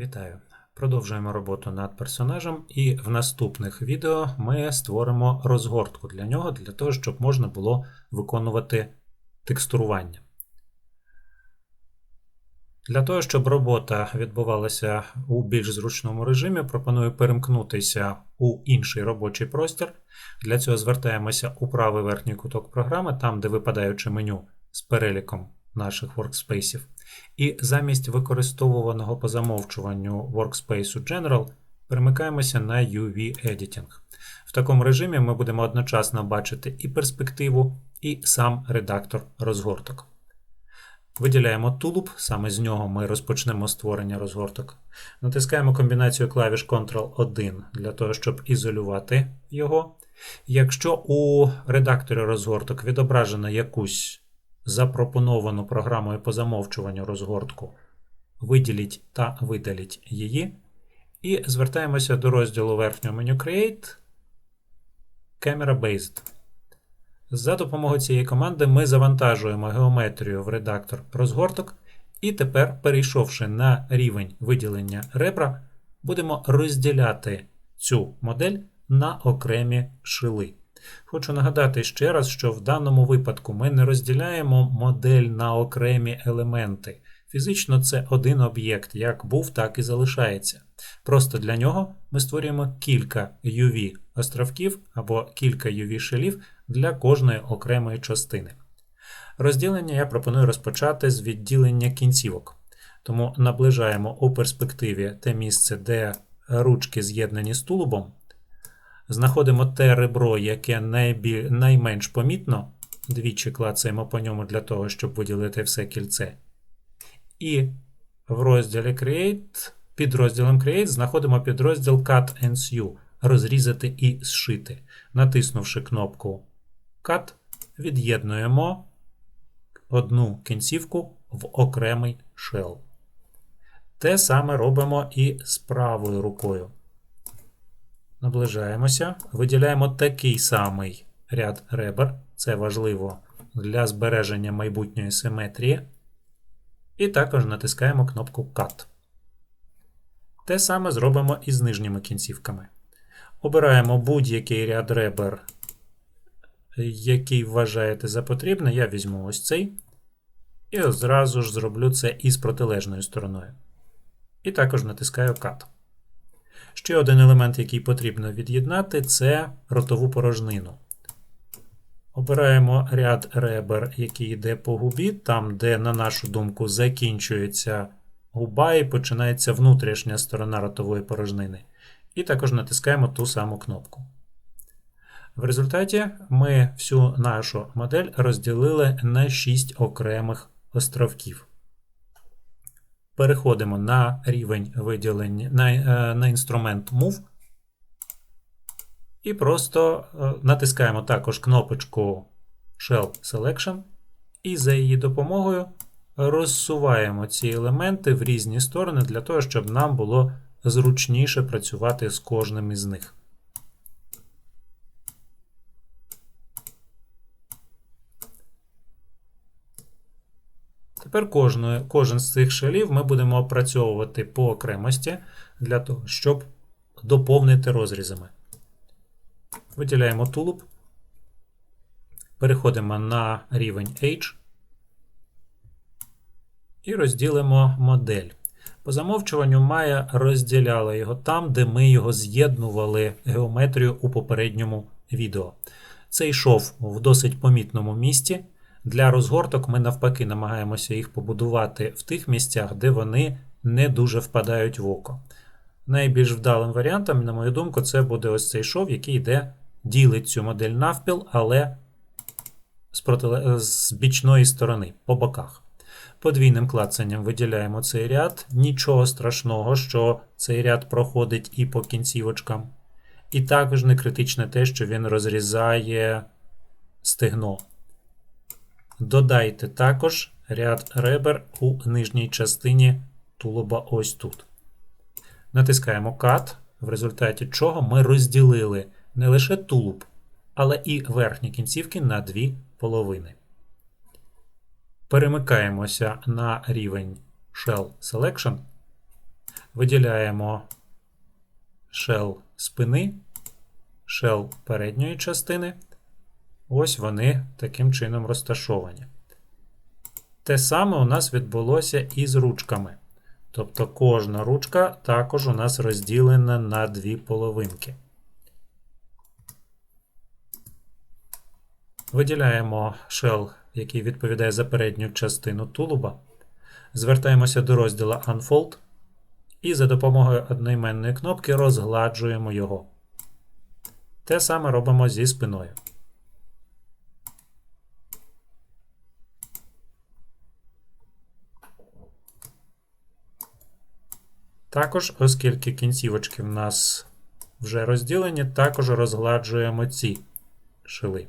Вітаю! Продовжуємо роботу над персонажем, і в наступних відео ми створимо розгортку для нього, для того, щоб можна було виконувати текстурування. Для того, щоб робота відбувалася у більш зручному режимі, пропоную перемкнутися у інший робочий простір. Для цього звертаємося у правий верхній куток програми, там, де випадаюче меню з переліком наших workspace. І замість використовуваного по замовчуванню Workspace General перемикаємося на UV Editing. В такому режимі ми будемо одночасно бачити і перспективу, і сам редактор розгорток. Виділяємо тулуб, саме з нього ми розпочнемо створення розгорток. Натискаємо комбінацію клавіш Ctrl-1 для того, щоб ізолювати його. Якщо у редакторі розгорток відображено якусь запропоновану програмою по замовчуванню розгортку, виділіть та видаліть її. І звертаємося до розділу верхнього меню Create Camera Based. За допомогою цієї команди ми завантажуємо геометрію в редактор розгорток, і тепер, перейшовши на рівень виділення ребра, будемо розділяти цю модель на окремі шили. Хочу нагадати ще раз, що в даному випадку ми не розділяємо модель на окремі елементи. Фізично це один об'єкт, як був, так і залишається. Просто для нього ми створюємо кілька UV островків або кілька UV шелів для кожної окремої частини. Розділення я пропоную розпочати з відділення кінцівок. Тому наближаємо у перспективі те місце, де ручки з'єднані з тулубом. Знаходимо те ребро, яке найбіль... найменш помітно. Двічі клацаємо по ньому для того, щоб виділити все кільце. І в розділі Create, під розділом Create знаходимо підрозділ Cut and Sew розрізати і зшити. Натиснувши кнопку Cut, від'єднуємо одну кінцівку в окремий shell. Те саме робимо і з правою рукою. Наближаємося, виділяємо такий самий ряд ребер, це важливо для збереження майбутньої симетрії. І також натискаємо кнопку Cut. Те саме зробимо і з нижніми кінцівками. Обираємо будь-який ряд ребер, який вважаєте за потрібне. Я візьму ось цей. І одразу ж зроблю це із протилежною стороною. І також натискаю Cut. Ще один елемент, який потрібно від'єднати, це ротову порожнину. Обираємо ряд ребер, який йде по губі, там, де, на нашу думку, закінчується губа і починається внутрішня сторона ротової порожнини. І також натискаємо ту саму кнопку. В результаті ми всю нашу модель розділили на 6 окремих островків. Переходимо на рівень виділення на, е, на інструмент Move. І просто е, натискаємо також кнопочку Shell Selection, і за її допомогою розсуваємо ці елементи в різні сторони для того, щоб нам було зручніше працювати з кожним із них. Тепер кожну, кожен з цих шелів ми будемо опрацьовувати по окремості для того, щоб доповнити розрізами. Виділяємо тулуб, переходимо на рівень H і розділимо модель. По замовчуванню Maya розділяла його там, де ми його з'єднували геометрію у попередньому відео. Це йшов в досить помітному місці. Для розгорток ми навпаки намагаємося їх побудувати в тих місцях, де вони не дуже впадають в око. Найбільш вдалим варіантом, на мою думку, це буде ось цей шов, який йде, ділить цю модель навпіл, але з, протиле... з бічної сторони, по боках. Подвійним клацанням виділяємо цей ряд. Нічого страшного, що цей ряд проходить і по кінцівочкам. І також не критичне те, що він розрізає стегно. Додайте також ряд ребер у нижній частині тулуба ось тут. Натискаємо Cut, в результаті чого ми розділили не лише тулуб, але і верхні кінцівки на дві половини. Перемикаємося на рівень Shell Selection. Виділяємо shell спини, shell передньої частини. Ось вони таким чином розташовані. Те саме у нас відбулося і з ручками. Тобто кожна ручка також у нас розділена на дві половинки. Виділяємо shell, який відповідає за передню частину тулуба. Звертаємося до розділу Unfold і за допомогою одноіменної кнопки розгладжуємо його. Те саме робимо зі спиною. Також, оскільки кінцівочки в нас вже розділені, також розгладжуємо ці шили.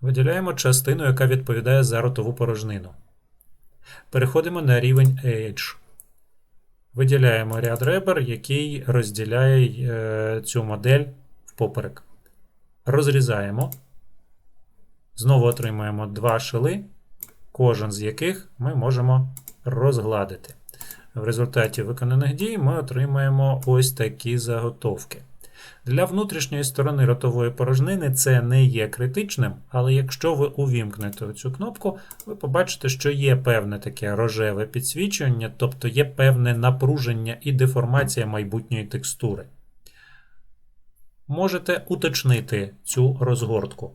Виділяємо частину, яка відповідає за ротову порожнину. Переходимо на рівень Edge. Виділяємо ряд ребер, який розділяє е, цю модель впоперек. Розрізаємо. Знову отримуємо два шили, кожен з яких ми можемо розгладити. В результаті виконаних дій ми отримаємо ось такі заготовки. Для внутрішньої сторони ротової порожнини це не є критичним, але якщо ви увімкнете цю кнопку, ви побачите, що є певне таке рожеве підсвічування, тобто є певне напруження і деформація майбутньої текстури. Можете уточнити цю розгортку.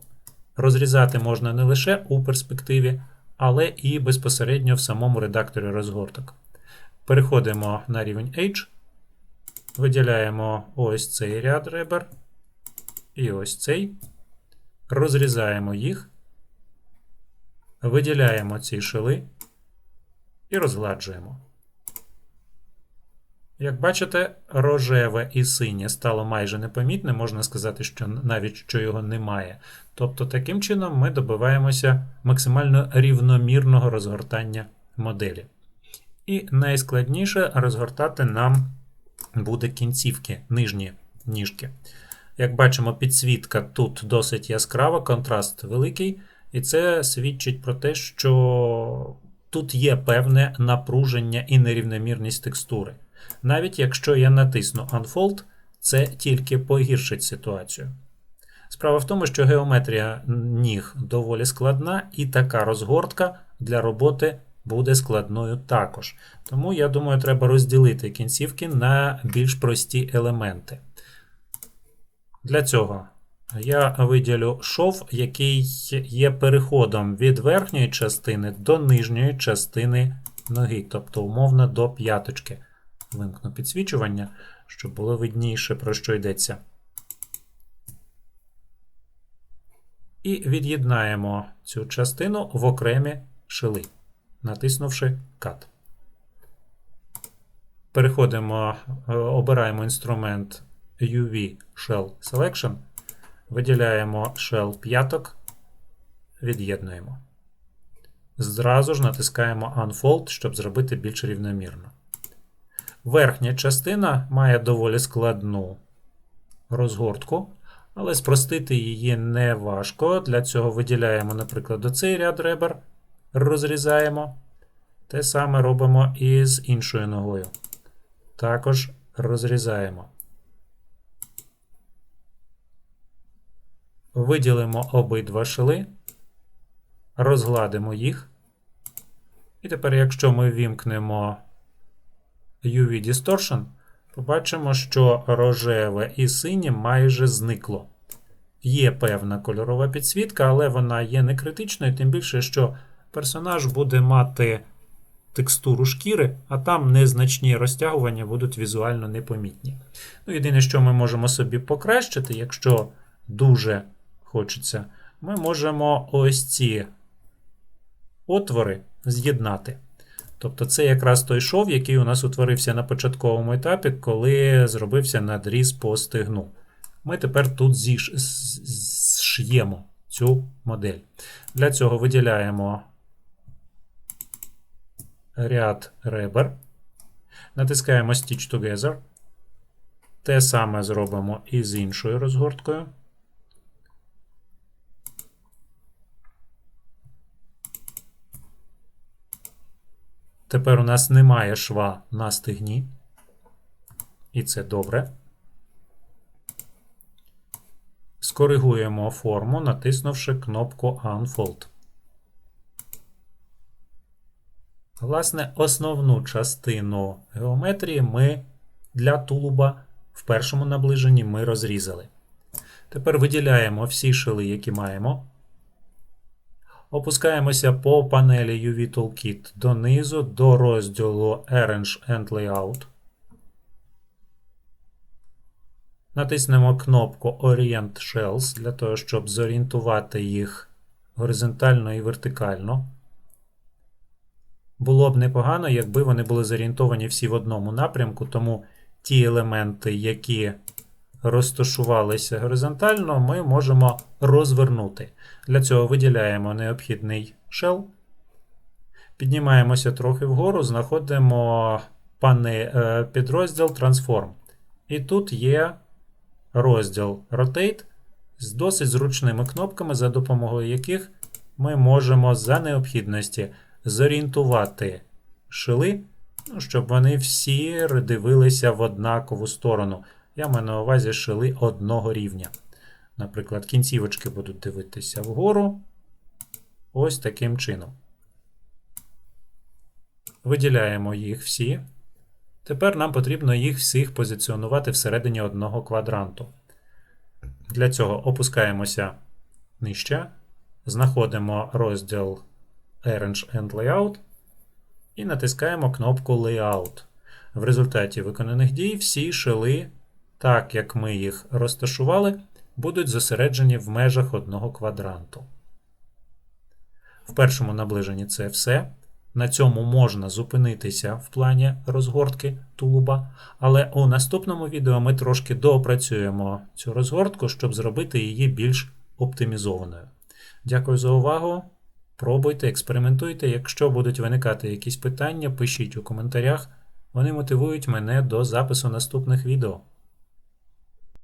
Розрізати можна не лише у перспективі, але і безпосередньо в самому редакторі розгорток. Переходимо на рівень H. Виділяємо ось цей ряд ребер і ось цей. Розрізаємо їх, виділяємо ці шили і розгладжуємо. Як бачите, рожеве і синє стало майже непомітне, можна сказати, що навіть що його немає. Тобто, таким чином ми добиваємося максимально рівномірного розгортання моделі. І найскладніше розгортати нам буде кінцівки, нижні ніжки. Як бачимо, підсвітка тут досить яскрава, контраст великий, і це свідчить про те, що тут є певне напруження і нерівномірність текстури. Навіть якщо я натисну Unfold, це тільки погіршить ситуацію. Справа в тому, що геометрія ніг доволі складна, і така розгортка для роботи буде складною також. Тому, я думаю, треба розділити кінцівки на більш прості елементи. Для цього я виділю шов, який є переходом від верхньої частини до нижньої частини ноги, тобто, умовно, до п'яточки. Вимкну підсвічування, щоб було видніше, про що йдеться. І від'єднаємо цю частину в окремі шили натиснувши Cut. Переходимо, е, обираємо інструмент UV Shell Selection, виділяємо Shell п'яток, від'єднуємо. Зразу ж натискаємо Unfold, щоб зробити більш рівномірно. Верхня частина має доволі складну розгортку, але спростити її не важко. Для цього виділяємо, наприклад, оцей ряд ребер розрізаємо. Те саме робимо і з іншою ногою. Також розрізаємо. Виділимо обидва шили, розгладимо їх. І тепер, якщо ми вімкнемо UV Distortion, побачимо, що рожеве і синє майже зникло. Є певна кольорова підсвітка, але вона є не критичною, тим більше, що персонаж буде мати текстуру шкіри, а там незначні розтягування будуть візуально непомітні. Ну, Єдине, що ми можемо собі покращити, якщо дуже хочеться, ми можемо ось ці отвори з'єднати. Тобто це якраз той шов, який у нас утворився на початковому етапі, коли зробився надріз по стегну. Ми тепер тут зшиємо цю модель. Для цього виділяємо ряд ребер. Натискаємо Stitch Together. Те саме зробимо і з іншою розгорткою. Тепер у нас немає шва на стегні. І це добре. Скоригуємо форму, натиснувши кнопку Unfold. Власне, основну частину геометрії ми для тулуба в першому наближенні ми розрізали. Тепер виділяємо всі шили, які маємо. Опускаємося по панелі UV Toolkit донизу до розділу Arrange and Layout. Натиснемо кнопку Orient Shells для того, щоб зорієнтувати їх горизонтально і вертикально. Було б непогано, якби вони були зорієнтовані всі в одному напрямку, тому ті елементи, які розташувалися горизонтально, ми можемо розвернути. Для цього виділяємо необхідний shell, піднімаємося трохи вгору, знаходимо е, підрозділ Transform. І тут є розділ Rotate з досить зручними кнопками, за допомогою яких ми можемо за необхідності зорієнтувати шили, ну, щоб вони всі дивилися в однакову сторону. Я маю на увазі шили одного рівня. Наприклад, кінцівочки будуть дивитися вгору. Ось таким чином. Виділяємо їх всі. Тепер нам потрібно їх всіх позиціонувати всередині одного квадранту. Для цього опускаємося нижче, знаходимо розділ Arrange and Layout і натискаємо кнопку Layout. В результаті виконаних дій всі шили, так як ми їх розташували, будуть зосереджені в межах одного квадранту. В першому наближенні це все. На цьому можна зупинитися в плані розгортки тулуба, але у наступному відео ми трошки доопрацюємо цю розгортку, щоб зробити її більш оптимізованою. Дякую за увагу. Пробуйте, експериментуйте. Якщо будуть виникати якісь питання, пишіть у коментарях. Вони мотивують мене до запису наступних відео.